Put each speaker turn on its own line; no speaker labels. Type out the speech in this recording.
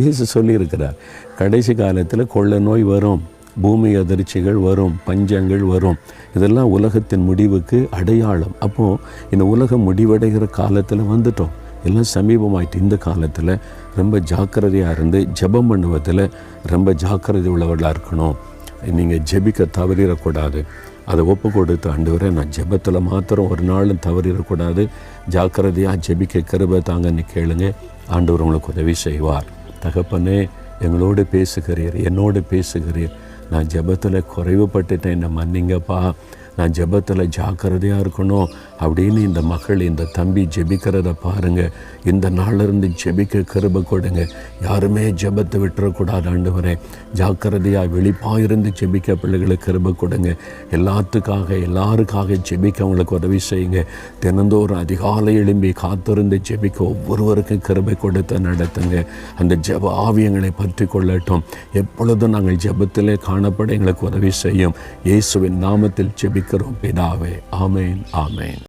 இயேசு சொல்லியிருக்கிறார். கடைசி காலத்தில் கொள்ள நோய் வரும் பூமி அதிர்ச்சிகள் வரும் பஞ்சங்கள் வரும். இதெல்லாம் உலகத்தின் முடிவுக்கு அடையாளம். அப்போது இந்த உலகம் முடிவடைகிற காலத்தில் வந்துட்டோம். எல்லாம் சமீபமாயிட்டு இந்த காலத்தில் ரொம்ப ஜாக்கிரதையாக இருந்து ஜெபம் பண்ணுவதில் ரொம்ப ஜாக்கிரதை உள்ளவர்களாக இருக்கணும். நீங்கள் ஜெபிக்க தவறிடக்கூடாது. அதை ஒப்பு கொடுத்து ஆண்டவரே நான் ஜெபத்தில் மாத்திரம் ஒரு நாளும் தவறிடக்கூடாது. ஜாக்கிரதையாக ஜெபிக்க கருபை தாங்கன்னு கேளுங்க. ஆண்டவர் உங்களுக்கு உதவி செய்வார். தகப்பனே எங்களோடு பேசுகிறீர் என்னோடு பேசுகிறீர். நான் ஜெபத்தில் குறைவுபட்டுட்டேன் என்னை மன்னிங்கப்பா. நான் ஜெபத்தில் ஜாக்கிரதையாக இருக்கணும் அப்படின்னு இந்த மகள் இந்த தம்பி ஜெபிக்கிறத பாருங்கள் இந்த நாளிலிருந்து ஜெபிக்க கிருபை கொடுங்க. யாருமே ஜெபத்தை விட்டுறக்கூடாது ஆண்டவரே. ஜாக்கிரதையாக வெளிப்பாக இருந்து ஜெபிக்க பிள்ளைகளுக்கு கிருபை கொடுங்க. எல்லாத்துக்காக எல்லாருக்காக ஜெபிக்க அவங்களுக்கு உதவி செய்யுங்க. தினந்தோறும் அதிகாலை எழும்பி காத்திருந்து ஜெபிக்க ஒவ்வொருவருக்கும் கிருபை கொடுத்து நடத்துங்க. அந்த ஜெப ஆவியங்களை பற்றி கொள்ளட்டும். எப்பொழுதும் நாங்கள் ஜபத்திலே காணப்பட எங்களுக்கு உதவி செய்யும். இயேசுவின் நாமத்தில் विक्रम पिदावे आमेन आमेन